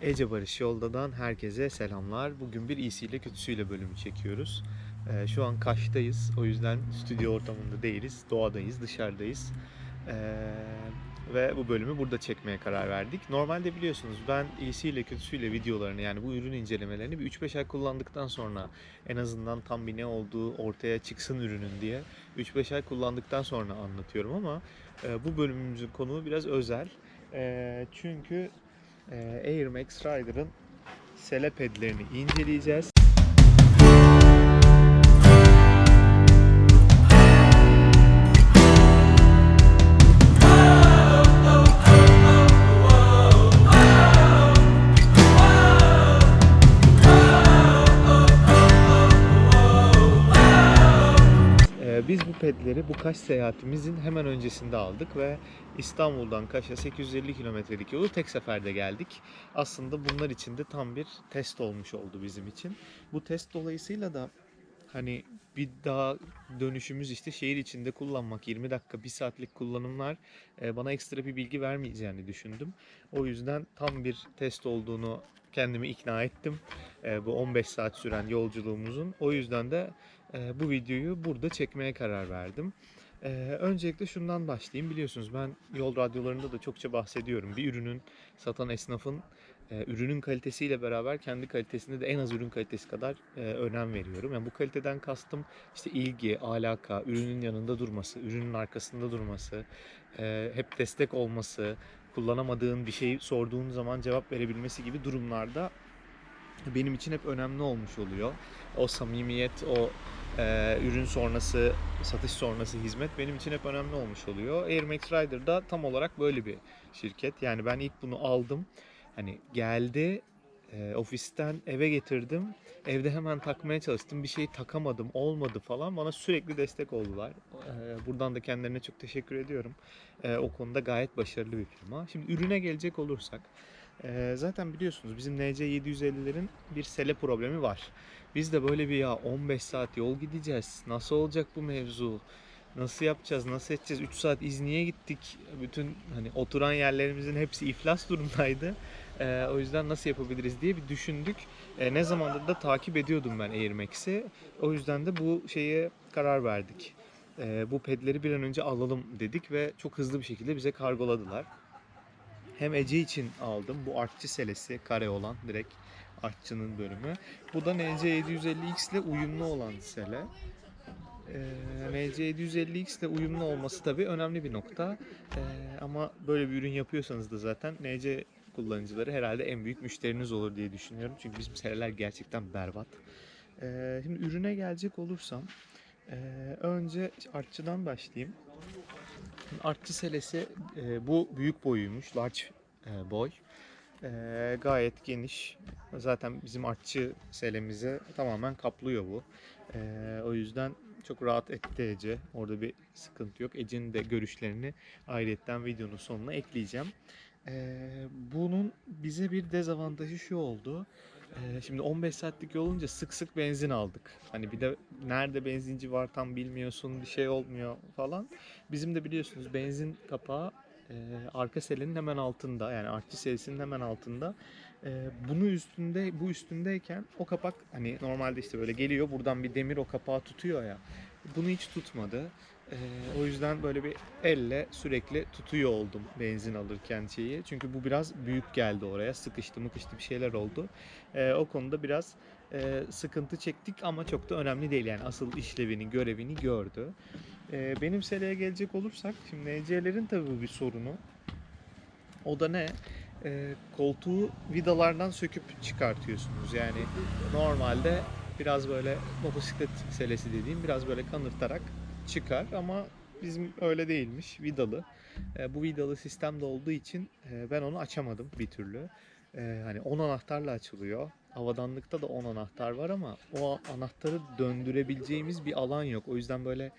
Ece Barış Yolda'dan herkese selamlar. Bugün bir iyisiyle kötüsüyle bölümü çekiyoruz. Ee, şu an Kaş'tayız. O yüzden stüdyo ortamında değiliz. Doğadayız, dışarıdayız. Ee, ve bu bölümü burada çekmeye karar verdik. Normalde biliyorsunuz ben iyisiyle kötüsüyle videolarını yani bu ürün incelemelerini bir 3-5 ay kullandıktan sonra en azından tam bir ne olduğu ortaya çıksın ürünün diye 3-5 ay kullandıktan sonra anlatıyorum ama e, bu bölümümüzün konuğu biraz özel. E, çünkü Air Max Rider'ın sele pedlerini inceleyeceğiz. Pedleri bu Kaş seyahatimizin hemen öncesinde aldık ve İstanbul'dan Kaş'a 850 kilometrelik yolu tek seferde geldik. Aslında bunlar için de tam bir test olmuş oldu bizim için. Bu test dolayısıyla da hani bir daha dönüşümüz işte şehir içinde kullanmak 20 dakika 1 saatlik kullanımlar e, bana ekstra bir bilgi vermeyeceğini düşündüm. O yüzden tam bir test olduğunu kendimi ikna ettim. E, bu 15 saat süren yolculuğumuzun. O yüzden de e, bu videoyu burada çekmeye karar verdim. E, öncelikle şundan başlayayım. Biliyorsunuz ben yol radyolarında da çokça bahsediyorum. Bir ürünün satan esnafın e, ürünün kalitesiyle beraber kendi kalitesinde de en az ürün kalitesi kadar e, önem veriyorum. Yani bu kaliteden kastım işte ilgi, alaka, ürünün yanında durması, ürünün arkasında durması, e, hep destek olması, kullanamadığın bir şeyi sorduğun zaman cevap verebilmesi gibi durumlarda benim için hep önemli olmuş oluyor. O samimiyet, o e, ürün sonrası, satış sonrası hizmet benim için hep önemli olmuş oluyor. Air Max Rider da tam olarak böyle bir şirket. Yani ben ilk bunu aldım. Hani geldi, e, ofisten eve getirdim. Evde hemen takmaya çalıştım. Bir şeyi takamadım, olmadı falan. Bana sürekli destek oldular. E, buradan da kendilerine çok teşekkür ediyorum. E, o konuda gayet başarılı bir firma. Şimdi ürüne gelecek olursak. E, zaten biliyorsunuz bizim NC750'lerin bir sele problemi var. Biz de böyle bir ya 15 saat yol gideceğiz. Nasıl olacak bu mevzu? Nasıl yapacağız? Nasıl edeceğiz? 3 saat İzni'ye gittik. Bütün hani oturan yerlerimizin hepsi iflas durumdaydı. Ee, o yüzden nasıl yapabiliriz diye bir düşündük. Ee, ne zamandır da takip ediyordum ben Air Max'i. O yüzden de bu şeye karar verdik. Ee, bu pedleri bir an önce alalım dedik ve çok hızlı bir şekilde bize kargoladılar. Hem Ece için aldım. Bu artçı selesi kare olan direkt artçının bölümü. Bu da NC750X ile uyumlu olan sele. Ee, NC750X ile uyumlu olması tabii önemli bir nokta. Ee, ama böyle bir ürün yapıyorsanız da zaten NC kullanıcıları herhalde en büyük müşteriniz olur diye düşünüyorum. Çünkü bizim seriler gerçekten berbat. Ee, şimdi ürüne gelecek olursam önce artçıdan başlayayım. Artçı selesi e, bu büyük boyuymuş. Large e, boy. E, gayet geniş. Zaten bizim artçı selemizi tamamen kaplıyor bu. E, o yüzden çok rahat etti Ece. Orada bir sıkıntı yok. Ece'nin de görüşlerini ayrıyetten videonun sonuna ekleyeceğim. E, bunun bize bir dezavantajı şu oldu. E, şimdi 15 saatlik yol olunca sık sık benzin aldık. Hani bir de nerede benzinci var tam bilmiyorsun, bir şey olmuyor falan. Bizim de biliyorsunuz benzin kapağı e, arka selinin hemen altında yani artçı serisinin hemen altında. E, bunu üstünde bu üstündeyken o kapak hani normalde işte böyle geliyor buradan bir demir o kapağı tutuyor ya. Bunu hiç tutmadı. E, o yüzden böyle bir elle sürekli tutuyor oldum benzin alırken şeyi. Çünkü bu biraz büyük geldi oraya. Sıkıştı mıkıştı bir şeyler oldu. E, o konuda biraz e, sıkıntı çektik ama çok da önemli değil yani asıl işlevini görevini gördü. E, benim seriye gelecek olursak şimdi NC'lerin tabii bir sorunu. O da ne? E, koltuğu vidalardan söküp çıkartıyorsunuz. Yani normalde biraz böyle motosiklet selesi dediğim biraz böyle kanırtarak çıkar ama bizim öyle değilmiş vidalı. E, bu vidalı sistemde olduğu için e, ben onu açamadım bir türlü. E, hani 10 anahtarla açılıyor. Havadanlıkta da 10 anahtar var ama o anahtarı döndürebileceğimiz bir alan yok. O yüzden böyle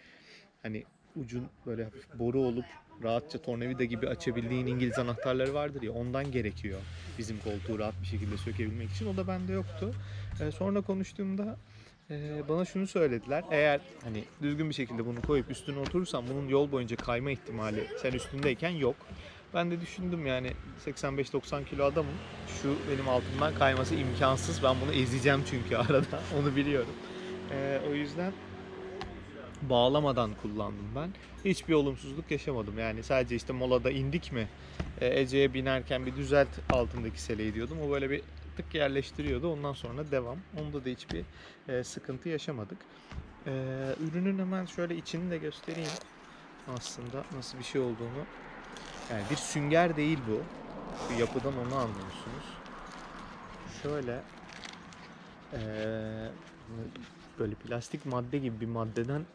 hani ucun böyle boru olup rahatça tornavida gibi açabildiğin İngiliz anahtarları vardır ya ondan gerekiyor bizim koltuğu rahat bir şekilde sökebilmek için. O da bende yoktu. E, sonra konuştuğumda e, bana şunu söylediler. Eğer hani düzgün bir şekilde bunu koyup üstüne oturursan bunun yol boyunca kayma ihtimali sen üstündeyken yok. Ben de düşündüm yani 85-90 kilo adamım. Şu benim altımdan kayması imkansız. Ben bunu ezeceğim çünkü arada. Onu biliyorum. Ee, o yüzden bağlamadan kullandım ben. Hiçbir olumsuzluk yaşamadım. Yani sadece işte molada indik mi e, Ece'ye binerken bir düzelt altındaki seleyi diyordum. O böyle bir tık yerleştiriyordu. Ondan sonra devam. Onda da hiçbir e, sıkıntı yaşamadık. E, ürünün hemen şöyle içini de göstereyim. Aslında nasıl bir şey olduğunu. Yani bir sünger değil bu. Şu yapıdan onu anlıyorsunuz. Şöyle e, böyle plastik madde gibi bir maddeden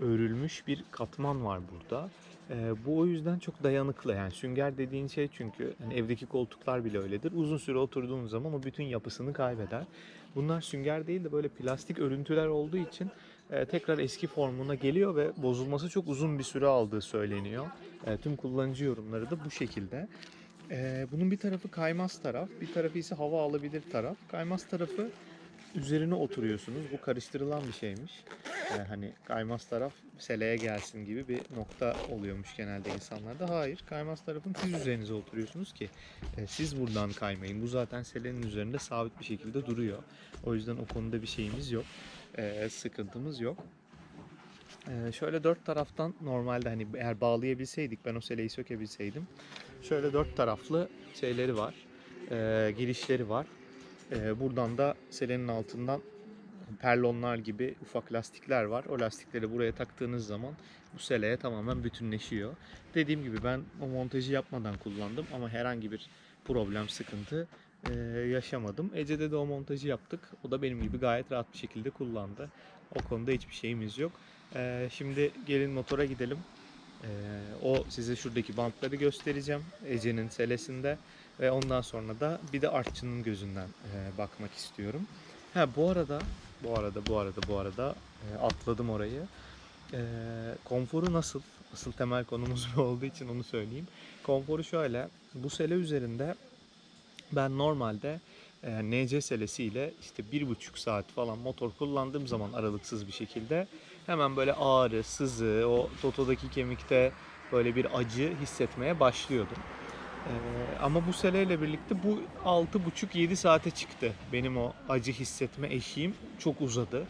örülmüş bir katman var burada. Bu o yüzden çok dayanıklı. Yani sünger dediğin şey çünkü hani evdeki koltuklar bile öyledir. Uzun süre oturduğun zaman o bütün yapısını kaybeder. Bunlar sünger değil de böyle plastik örüntüler olduğu için tekrar eski formuna geliyor ve bozulması çok uzun bir süre aldığı söyleniyor. Tüm kullanıcı yorumları da bu şekilde. Bunun bir tarafı kaymaz taraf, bir tarafı ise hava alabilir taraf. Kaymaz tarafı üzerine oturuyorsunuz. Bu karıştırılan bir şeymiş. Ee, hani kaymaz taraf seleye gelsin gibi bir nokta oluyormuş genelde insanlarda. Hayır, kaymaz tarafın siz üzerinize oturuyorsunuz ki e, siz buradan kaymayın. Bu zaten selenin üzerinde sabit bir şekilde duruyor. O yüzden o konuda bir şeyimiz yok. E, sıkıntımız yok. E, şöyle dört taraftan normalde hani eğer bağlayabilseydik ben o seleyi sökebilseydim. Şöyle dört taraflı şeyleri var. E, girişleri var. E, buradan da selenin altından perlonlar gibi ufak lastikler var. O lastikleri buraya taktığınız zaman bu seleye tamamen bütünleşiyor. Dediğim gibi ben o montajı yapmadan kullandım ama herhangi bir problem, sıkıntı e, yaşamadım. Ece'de de o montajı yaptık. O da benim gibi gayet rahat bir şekilde kullandı. O konuda hiçbir şeyimiz yok. E, şimdi gelin motora gidelim. E, o size şuradaki bantları göstereceğim. Ece'nin selesinde. Ve ondan sonra da bir de artçının gözünden e, bakmak istiyorum. Ha bu arada, bu arada, bu arada, bu arada e, atladım orayı. E, konforu nasıl? Asıl temel konumuz bu olduğu için onu söyleyeyim. Konforu şöyle. Bu sele üzerinde ben normalde e, NC selesiyle işte bir buçuk saat falan motor kullandığım zaman aralıksız bir şekilde hemen böyle ağrı, sızı, o totodaki kemikte böyle bir acı hissetmeye başlıyordum. Ee, ama bu seleyle birlikte bu 6,5-7 saate çıktı. Benim o acı hissetme eşiğim çok uzadı.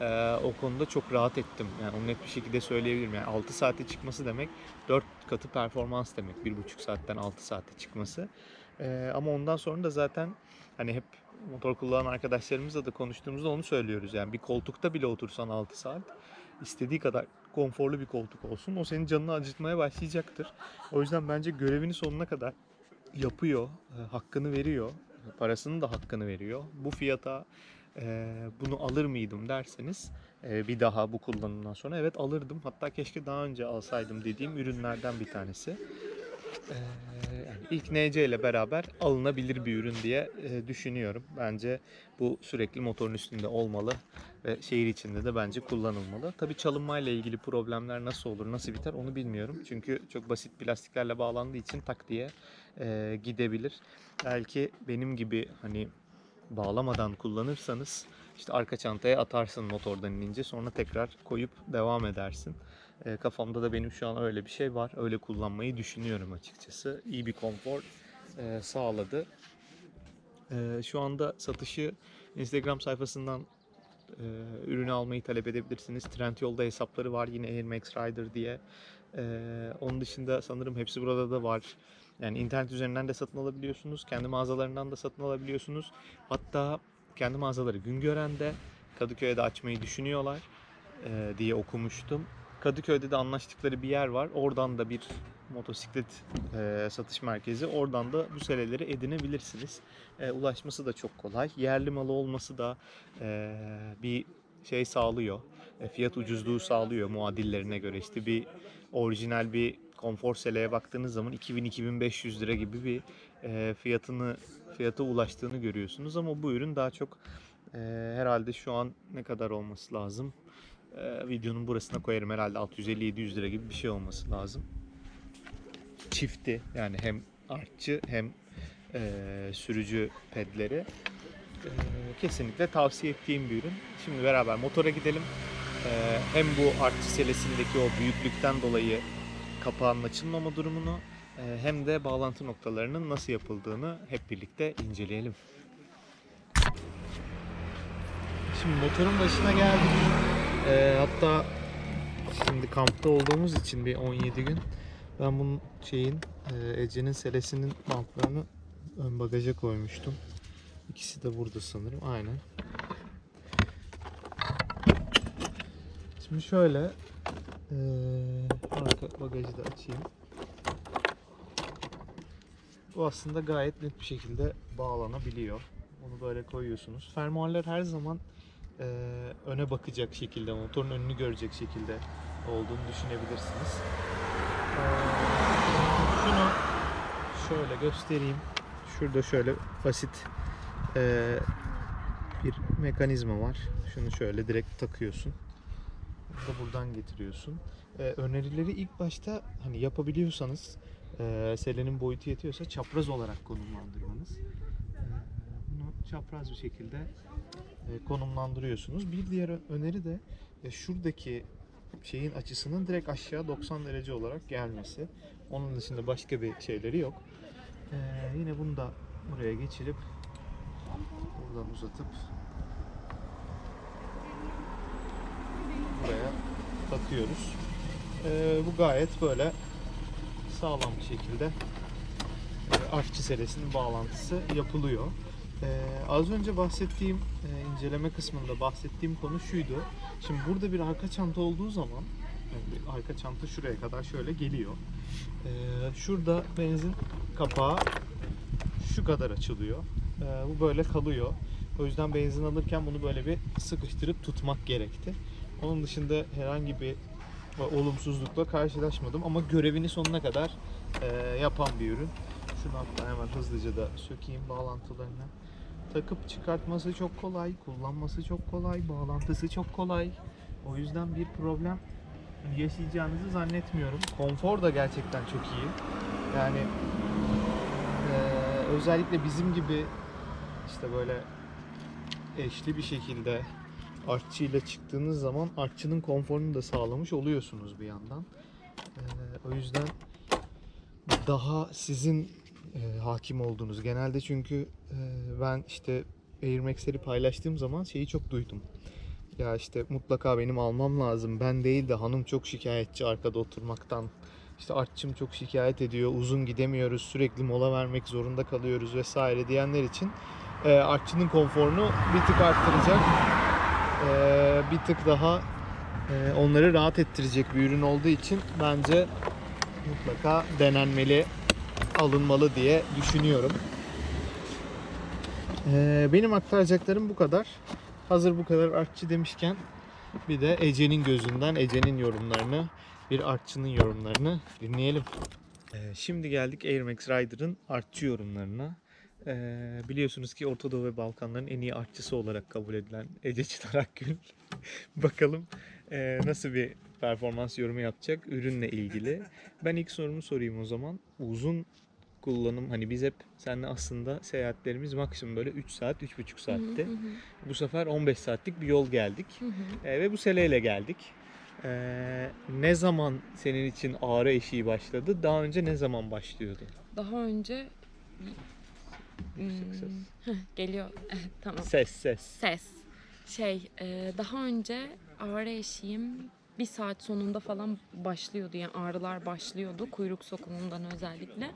Ee, o konuda çok rahat ettim. Yani onu net bir şekilde söyleyebilirim. Yani 6 saate çıkması demek 4 katı performans demek. 1,5 saatten 6 saate çıkması. Ee, ama ondan sonra da zaten hani hep motor kullanan arkadaşlarımızla da konuştuğumuzda onu söylüyoruz. Yani bir koltukta bile otursan 6 saat istediği kadar konforlu bir koltuk olsun. O senin canını acıtmaya başlayacaktır. O yüzden bence görevini sonuna kadar yapıyor, e, hakkını veriyor, parasının da hakkını veriyor. Bu fiyata e, bunu alır mıydım derseniz e, bir daha bu kullanımdan sonra evet alırdım. Hatta keşke daha önce alsaydım dediğim ürünlerden bir tanesi. E, yani ilk NC ile beraber alınabilir bir ürün diye e, düşünüyorum. Bence bu sürekli motorun üstünde olmalı ve şehir içinde de bence kullanılmalı. Tabii çalınmayla ilgili problemler nasıl olur, nasıl biter onu bilmiyorum. Çünkü çok basit plastiklerle bağlandığı için tak diye e, gidebilir. Belki benim gibi hani bağlamadan kullanırsanız işte arka çantaya atarsın motordan inince sonra tekrar koyup devam edersin. E, kafamda da benim şu an öyle bir şey var. Öyle kullanmayı düşünüyorum açıkçası. İyi bir konfor e, sağladı. E, şu anda satışı Instagram sayfasından e, ürünü almayı talep edebilirsiniz. Trendyol'da hesapları var yine Air Max Rider diye. E, onun dışında sanırım hepsi burada da var. Yani internet üzerinden de satın alabiliyorsunuz. Kendi mağazalarından da satın alabiliyorsunuz. Hatta kendi mağazaları Güngören'de Kadıköy'de de açmayı düşünüyorlar e, diye okumuştum. Kadıköy'de de anlaştıkları bir yer var. Oradan da bir motosiklet e, satış merkezi. Oradan da bu seleleri edinebilirsiniz. E, ulaşması da çok kolay. Yerli malı olması da e, bir şey sağlıyor. E, fiyat ucuzluğu sağlıyor muadillerine göre. İşte bir orijinal bir konfor seleye baktığınız zaman 2000-2500 lira gibi bir e, fiyatını fiyata ulaştığını görüyorsunuz ama bu ürün daha çok e, herhalde şu an ne kadar olması lazım? E, videonun burasına koyarım herhalde 650-700 lira gibi bir şey olması lazım. Çifti yani hem artçı hem e, sürücü pedleri. E, kesinlikle tavsiye ettiğim bir ürün. Şimdi beraber motora gidelim. E, hem bu artçı selesindeki o büyüklükten dolayı kapağın açılmama durumunu e, hem de bağlantı noktalarının nasıl yapıldığını hep birlikte inceleyelim. Şimdi motorun başına geldik. E, hatta şimdi kampta olduğumuz için bir 17 gün ben bunun şeyin e, Ece'nin selesinin bantlarını ön bagaja koymuştum. İkisi de burada sanırım. Aynen. Şimdi şöyle eee, arka bagajı da açayım. Bu aslında gayet net bir şekilde bağlanabiliyor. Onu böyle koyuyorsunuz. Fermuarlar her zaman eee, öne bakacak şekilde, motorun önünü görecek şekilde olduğunu düşünebilirsiniz. Eee, şunu şöyle göstereyim. Şurada şöyle basit eee, bir mekanizma var. Şunu şöyle direkt takıyorsun. Bunu da buradan getiriyorsun. Ee, önerileri ilk başta hani yapabiliyorsanız e, selenin boyutu yetiyorsa çapraz olarak konumlandırmanız. Çapraz bir şekilde e, konumlandırıyorsunuz. Bir diğer öneri de e, şuradaki şeyin açısının direkt aşağı 90 derece olarak gelmesi. Onun dışında başka bir şeyleri yok. Ee, yine bunu da buraya geçirip buradan uzatıp buraya takıyoruz. Bu gayet böyle sağlam bir şekilde e, artçı selesinin bağlantısı yapılıyor. Ee, az önce bahsettiğim e, inceleme kısmında bahsettiğim konu şuydu. Şimdi burada bir arka çanta olduğu zaman yani bir arka çanta şuraya kadar şöyle geliyor. Ee, şurada benzin kapağı şu kadar açılıyor. Ee, bu böyle kalıyor. O yüzden benzin alırken bunu böyle bir sıkıştırıp tutmak gerekti. Onun dışında herhangi bir e, olumsuzlukla karşılaşmadım ama görevini sonuna kadar e, yapan bir ürün. Şunu hatta hemen hızlıca da sökeyim bağlantılarını. Takıp çıkartması çok kolay, kullanması çok kolay, bağlantısı çok kolay. O yüzden bir problem yaşayacağınızı zannetmiyorum. Konfor da gerçekten çok iyi. Yani e, özellikle bizim gibi işte böyle eşli bir şekilde artçıyla çıktığınız zaman artçının konforunu da sağlamış oluyorsunuz bir yandan. Ee, o yüzden daha sizin e, hakim olduğunuz genelde çünkü e, ben işte Air Max'leri paylaştığım zaman şeyi çok duydum. Ya işte mutlaka benim almam lazım. Ben değil de hanım çok şikayetçi arkada oturmaktan. İşte artçım çok şikayet ediyor. Uzun gidemiyoruz. Sürekli mola vermek zorunda kalıyoruz vesaire diyenler için e, artçının konforunu bir tık arttıracak e, bir tık daha e, onları rahat ettirecek bir ürün olduğu için bence mutlaka denenmeli, alınmalı diye düşünüyorum. E, benim aktaracaklarım bu kadar. Hazır bu kadar artçı demişken bir de Ece'nin gözünden Ece'nin yorumlarını, bir artçının yorumlarını dinleyelim. E, şimdi geldik Air Max Rider'ın artçı yorumlarına. Ee, biliyorsunuz ki Orta Doğu ve Balkanların en iyi artçısı olarak kabul edilen Ece Çınar Akgül. Bakalım e, nasıl bir performans yorumu yapacak ürünle ilgili. Ben ilk sorumu sorayım o zaman. Uzun kullanım hani biz hep seninle aslında seyahatlerimiz maksimum böyle 3 saat 3,5 saatti. Bu sefer 15 saatlik bir yol geldik. E, ve bu seleyle geldik. E, ne zaman senin için ağrı eşiği başladı? Daha önce ne zaman başlıyordu? Daha önce Yüksek Hmm, ses. heh, geliyor. Tamam. Ses ses. Ses. Şey, e, daha önce ağrı eşiğim bir saat sonunda falan başlıyordu. Yani ağrılar başlıyordu kuyruk sokumundan özellikle.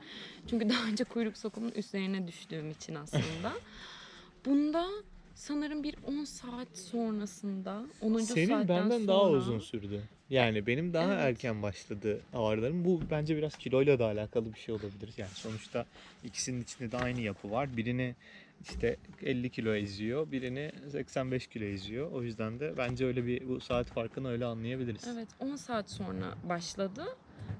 Çünkü daha önce kuyruk sokumunun üzerine düştüğüm için aslında. Bunda sanırım bir 10 saat sonrasında 10. Senin saatten benden daha uzun sürdü. Yani benim daha Evet. erken başladı ağrılarım. Bu bence biraz kiloyla da alakalı bir şey olabilir. Yani sonuçta ikisinin içinde de aynı yapı var. Birini işte 50 kilo eziyor, birini 85 kilo eziyor. O yüzden de bence öyle bir bu saat farkını öyle anlayabiliriz. Evet 10 saat sonra başladı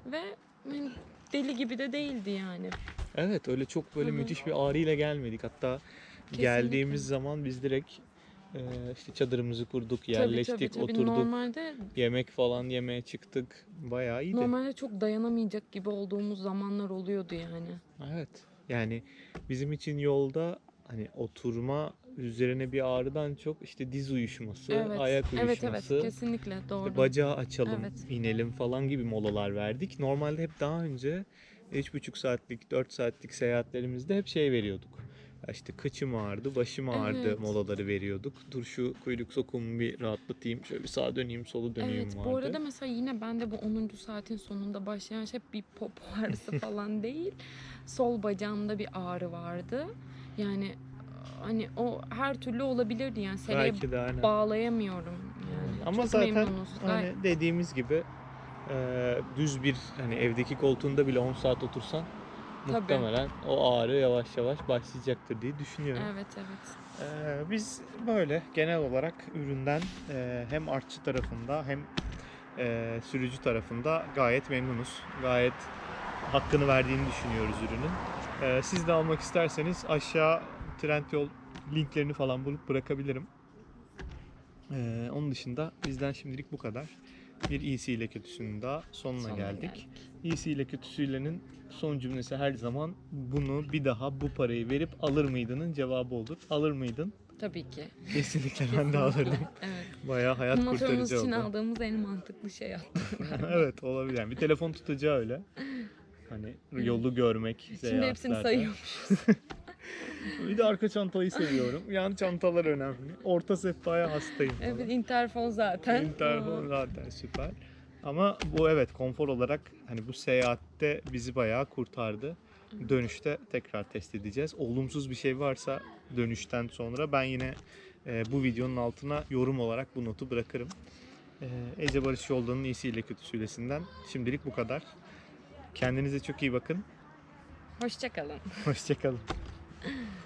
ve hani deli gibi de değildi yani. Evet, öyle çok böyle Hı hı. müthiş bir ağrıyla gelmedik. Hatta Kesinlikle. geldiğimiz zaman biz direkt e, işte çadırımızı kurduk, yerleştik, tabii, tabii, tabii. oturduk, Normalde yemek falan yemeye çıktık. Bayağı iyiydi. normalde çok dayanamayacak gibi olduğumuz zamanlar oluyordu yani. Evet. Yani bizim için yolda hani oturma üzerine bir ağrıdan çok işte diz uyuşması, Evet. ayak Evet uyuşması, evet kesinlikle doğru. işte bacağı açalım, Evet. inelim falan gibi molalar verdik. Normalde hep daha önce 3,5 saatlik, 4 saatlik seyahatlerimizde hep şey veriyorduk. Ya İşte kıçım ağrıdı, başım ağrıdı Evet. molaları veriyorduk. Dur şu kuyruk sokumu bir rahatlatayım, şöyle bir sağa döneyim, sola döneyim Evet vardı. bu arada mesela yine ben de bu 10. saatin sonunda başlayan şey bir popo ağrısı falan değil. Sol bacağımda bir ağrı vardı. Yani hani o her türlü olabilirdi yani seneye Belki de aynen. bağlayamıyorum yani. Ama Çok zaten memnunuz. Hani dediğimiz gibi e, düz bir hani evdeki koltuğunda bile 10 saat otursan Tabii. muhtemelen o ağrı yavaş yavaş başlayacaktır diye düşünüyorum. Evet evet. Ee, biz böyle genel olarak üründen e, hem artçı tarafında hem e, sürücü tarafında gayet memnunuz. Gayet hakkını verdiğini düşünüyoruz ürünün. Ee, siz de almak isterseniz aşağı Trendyol linklerini falan bulup bırakabilirim. Ee, onun dışında bizden şimdilik bu kadar. Bir iyisi ile kötüsünün daha sonuna, Sonuna geldik. geldik. İyisi ile kötüsüyle'nin son cümlesi her zaman bunu bir daha bu parayı verip alır mıydının cevabı olur. Alır mıydın? Tabii ki. Kesinlikle ben de alırdım. Evet. Bayağı hayat Motorumuz kurtarıcı için oldu. aldığımız en mantıklı şey yaptık. evet olabilir. Yani bir telefon tutacağı öyle. Hani yolu görmek, Şimdi hepsini seyahatlerde. sayıyormuş. Bir de arka çantayı seviyorum. Yan çantalar önemli. Orta sehpaya hastayım. falan. Evet interfon zaten. Interfon zaten süper. Ama bu evet konfor olarak hani bu seyahatte bizi bayağı kurtardı. Dönüşte tekrar test edeceğiz. Olumsuz bir şey varsa dönüşten sonra ben yine e, bu videonun altına yorum olarak bu notu bırakırım. E, Ece Barış Yoldan'ın iyisiyle kötüsüylesinden şimdilik bu kadar. Kendinize çok iyi bakın. Hoşçakalın. Hoşçakalın.